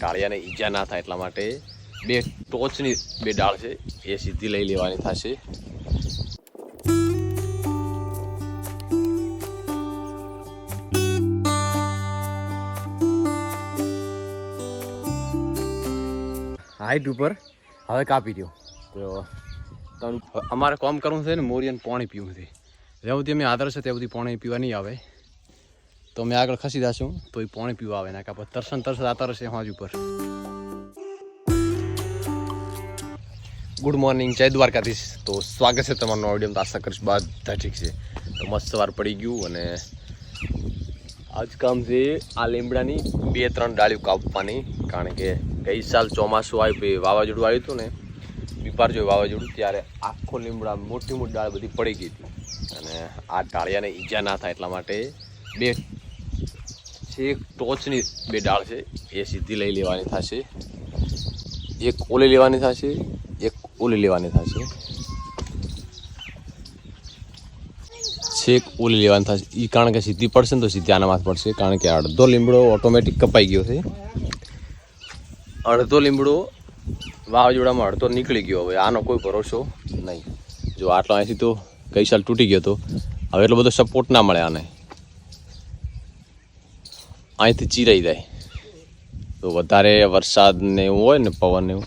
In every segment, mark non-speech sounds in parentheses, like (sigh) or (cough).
ટાળિયાને ઈજા ના થાય એટલા માટે બે ટોચની બે ડાળ છે એ સીધી લઈ લેવાની થશે. હાઈટ ઉપર? હવે કાપી દો તો તમને અમારે કામ કરવું છે ને મોરિયન પાણી પીવું છે. જ્યાં સુધી અમે આદર છે ત્યાં સુધી પાણી પીવા નહીં આવે. તો અમે આગળ ખસી જશું. તો એ પાણી પીવા આવે ના કાપડ તરસન તરસ આતર છે હાજ ઉપર. ગુડ મોર્નિંગ જય દ્વારકાધીશ. તો સ્વાગત છે તમારું ઓડિયમ તો આશા કરીશ બધા ઠીક છે. તો મસ્ત સવાર પડી ગયું અને આજ કામ છે આ લીમડાની બે ત્રણ ડાળીઓ કાપવાની. કારણ કે ગઈ સાલ ચોમાસું આવ્યું વાવાઝોડું આવ્યું હતું ને, બીપાર જોયું વાવાઝોડું, ત્યારે આખો લીમડા મોટી મોટી ડાળ બધી પડી ગઈ હતી. અને આ ડાળિયાને ઈજા ના થાય એટલા માટે બે છેક ટોચની બે ડાળ છે, એ સીધી લઈ લેવાની થશે. એક ઓલી લેવાની થશે, એક ઓલી લેવાની થશે. છેક ઓલી લેવાની થશે. એ કારણ કે સીધી પડશે ને તો સીધી આના માથ પડશે. કારણ કે અડધો લીમડો ઓટોમેટિક કપાઈ ગયો છે. અડધો લીમડો વાવાઝોડામાં અડધો નીકળી ગયો. હવે આનો કોઈ ભરોસો નહીં. જો આટલો અહીંથી તો ગઈ સાલ તૂટી ગયો તો. હવે એટલો બધો સપોર્ટ ના મળે આને. અહીંથી ચીરાઈ જાય. તો વધારે વરસાદ ને એવું હોય ને પવન એવું.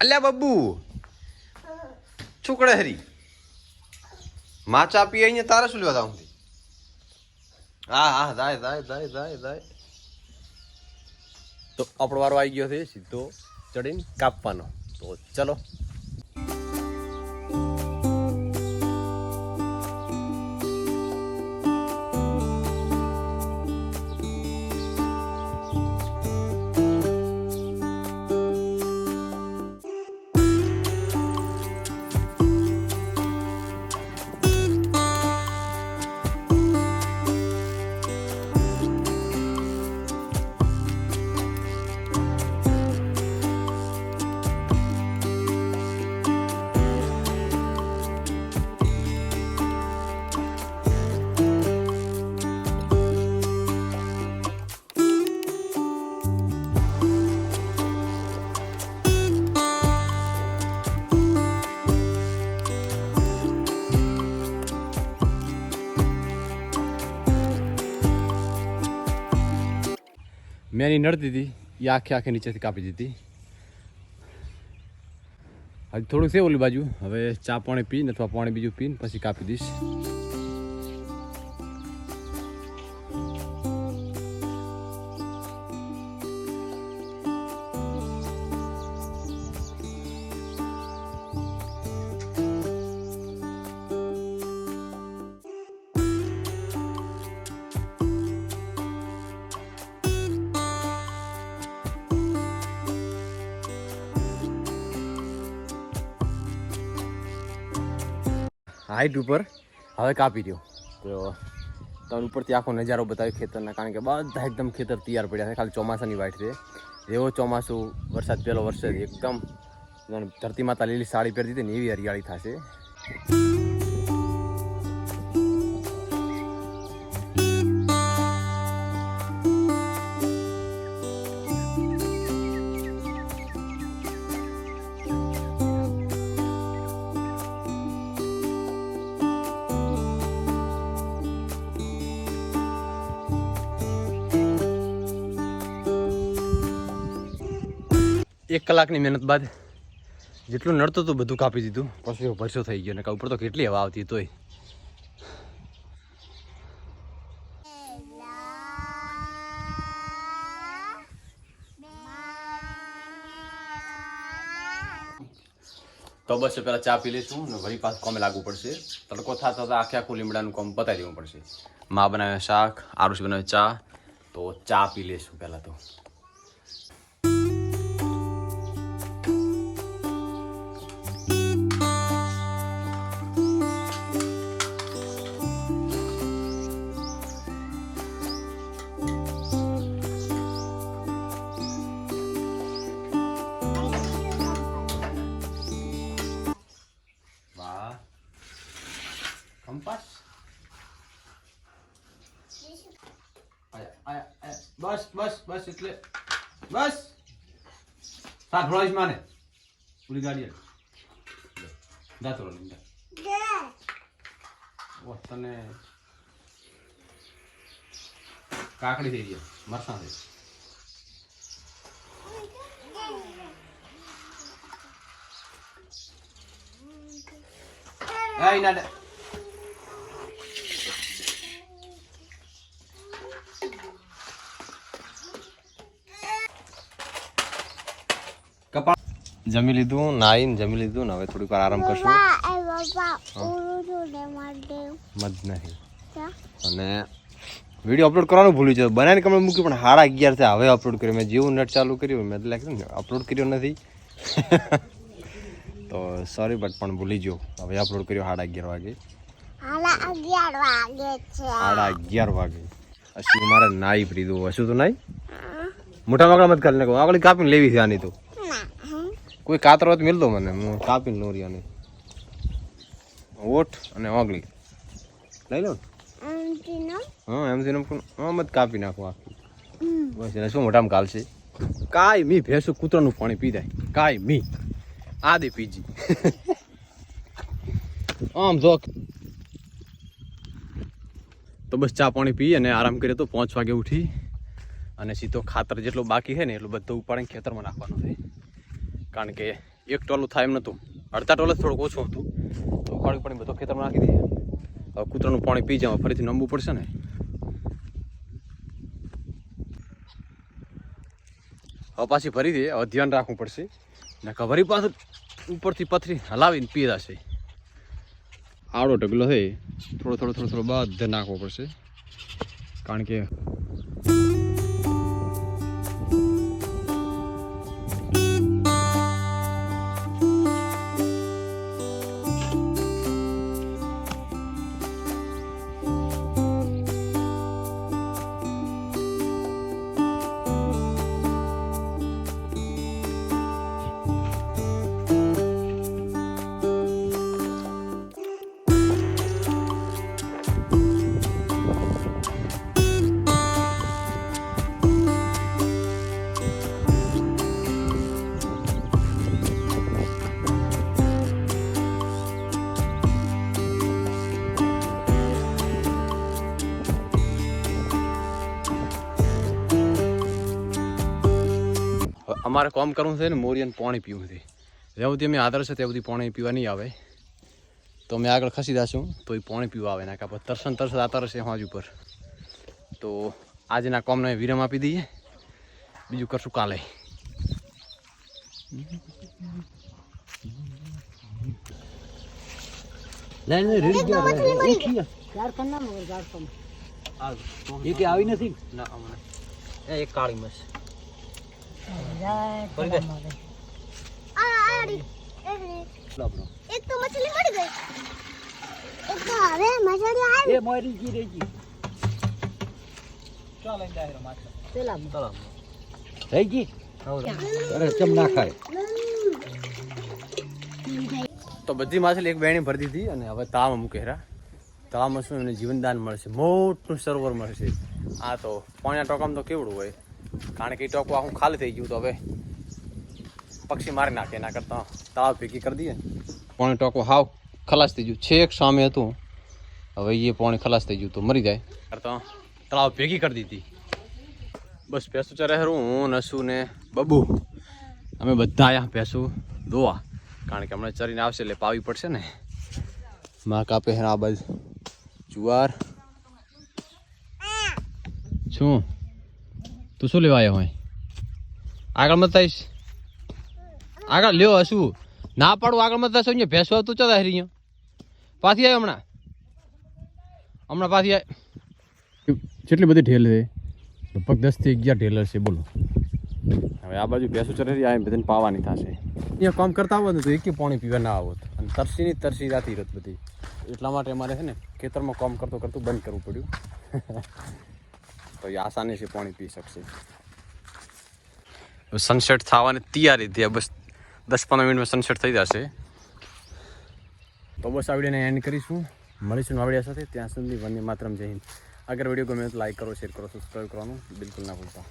અલ્યા બબ્બુ. છોકડે હરી? માચા પી અહીંયા તારે શું લેવા હું, હા, જાય જાય જાય જાય જાય. તો આપણો વારો આવી ગયો છે સીધો ચડીને કાપવાનો. તો ચલો. મેં એની નડતી હતી. એ આખે આખે નીચેથી કાપી દીધી. હજી થોડુંક છે ઓલી બાજુ. હવે ચા પાણી પીને અથવા પાણી બીજું પીને પછી કાપી દઈશ. હાઈટ ઉપર હવે કાપી દો તો તમને ઉપરથી આખો નજારો બતાવ્યો ખેતરના, કારણ કે બધા એકદમ ખેતર તૈયાર પડ્યા છે. ખાલી ચોમાસાની વાઇટ છે. એવો ચોમાસું, વરસાદ પહેલો વરસે એકદમ ધરતી માતા લીલી સાડી પહેરી હતી ને એવી હરિયાળી થશે. એક કલાકની મહેનત બાદ જેટલું નડતું હતું બધું કાપી દીધું. પછી ભરસો થઈ ગયો ને ઉપર તો કેટલી હવા આવતી તોય. તો બસ પેલા ચા પી લઈશું ને વળી પાછું કોમે લાગવું પડશે. તડકો થતા થતા આખે આખું લીમડાનું કોમ બતાવી દેવું પડશે. મા બનાવે શાક, આરુષ બનાવે ચા. તો ચા પી લઈશું પહેલાં તો. કંપાસ. બસ બસ બસ એટલે બસ. સાત ભળાવીશ માને. પૂરી ગાડી જાતો રહો ઓહ તને કાકડી થઈ ગઈ. મરસાં થઈ Ay, nada. કપા જમી લીધું નાઈને જમી લીધું ને હવે થોડીક વાર આરામ કરશું. મત નહીં. અને વીડિયો અપલોડ કરવાનું ભૂલી જાય બનાવીને કમળ મૂક્યું પણ સાડા અગિયાર છે હવે અપલોડ કર્યું. મેં જેવું નેટ ચાલુ કર્યું. મેં લાગ્યું ને અપલોડ કર્યો નથી. (laughs) તો સોરી બટ પણ ભૂલી ગયો હવે અપલોડ કર્યો સાડા અગિયાર વાગે. સાડા અગિયાર વાગે. અશ્વિન મારે નાઈ પીધું. હશું તો નાઈ? મોટા વાગડા મત કરી નાખો. આગળ કાપીને લેવી છે આની તો. કોઈ કાતરો જ મિલતો મને. હું કાપીને લોરી આની ઓઠ અને ઓગળી. લઈ લો હા એમ પણ આમ જ કાપી નાખો આખી. બસ એને શું મોટામાં કાલશે? કાંઈ મી ભેંસું કૂતરાનું પાણી પી જાય. કાંઈ મી. આદે પીજી. આમ જો. તો બસ ચા પાણી પી અને આરામ કરીએ તો પાંચ વાગે ઉઠી અને સીધો ખાતર જેટલો બાકી છે ને એટલું બધું ઉપાડીને ખેતરમાં નાખવાનું છે. કારણ કે એક ટોલું થાય એમ નહોતું અડધા ટોલ થોડુંક ઓછું હતું તો પાણી પાણી બધો ખેતરમાં નાખી દઈએ. હવે કૂતરાનું પાણી પી જવા, ફરીથી નમવું પડશે ને? હવે પાછી ભરી દઈએ. હવે ધ્યાન રાખવું પડશે. ને વળી પાછું ઉપરથી પથરી હલાવીને પી જશે આડો ઢગલો છે થોડો થોડો થોડો થોડો બધે નાખવો પડશે. કારણ કે અમારે કામ કરવું છે ને મોરિયન પાણી પીવું છે. જ્યાં સુધી અમે આદર છે ત્યાં સુધી પાણી પીવા નહીં આવે. તો અમે આગળ ખસી જશું તો એ પાણી પીવા આવે. ના પર તરસન તરસ આતર છે હાજ ઉપર. તો આજના કોમને વિરામ આપી દઈએ. બીજું કરશું કાલે. એ કે આવી નથી? ના એક કાળી મસ એક તો મછલી મરી ગઈ. એક તો હવે મછલી આવી. એ મરી ગઈ રહી ગઈ. ચાલ અહીં ડાયરો માછલી પેલા ચાલો થઈ ગઈ? અરે ચમ ના ખાય. તો બધી માછલી એક બેણી ભરી દીધી અને હવે તામ મૂકે હેરા તામ શું એને જીવનદાન મળશે. મોટું સરોવર મળશે. આ તો પાણીના ટોકામ તો કેવડું હોય? કારણ કે એ ટોકું આખું ખાલી થઈ ગયું તો હવે પક્ષી મારી નાખે એના કરતાં તળાવ ભેગી કરી દઈએ. પાણી ટોકો હાવ ખલાસ થઈ ગયું. છેક સામે હતું. હવે એ પાણી ખલાસ થઈ ગયું તો મરી જાય. કરતાં તળાવ ભેગી કરી દીધી. બસ ભેંસું ચારે હરું હું નસુ ને બબુ. અમે બધા અહીંયા ભેંસું દોવા. કારણ કે હમણાં ચરીને આવશે એટલે પાવી પડશે ને. માં કાપે આ બાજુ જુવાર. શું? તું શું લેવા આવ્યો હોય આગળ મત આવીશ. આગળ લ્યો હશું ના પાડું આગળ મત થશે અહીંયા ભેંસો તું ચતા હરી પાછી આવ્યો હમણાં. હમણાં પાછી આવી કેટલી બધી ઢેલ છે? લગભગ દસથી અગિયાર ઢેલર છે બોલો. હવે આ બાજુ ભેંસો ચરી આ બધાને પાવાની થશે. અહીંયા કામ કરતા આવો ને તો એકે પાણી પીવા ના આવત. અને તરસી ની તરસી રાતી રત બધી. એટલા માટે અમારે છે ને ખેતરમાં કામ કરતો કરતું બંધ કરવું પડ્યું. તો એ આસાની છે પાણી પી શકશે. સનસેટ થવાની તૈયારી થઈ બસ દસ પંદર મિનિટમાં સનસેટ થઈ જશે. તો બસ આ વિડીયોને એન્ડ કરીશું. મળીશું વીડિયો સાથે. ત્યાં સુધી વન્ય માત્રમ જય હિન્દ. અગર વીડિયો ગમે તો લાઈક કરો શેર કરો સબસ્ક્રાઈબ કરવાનું બિલકુલ ના ભૂલતા.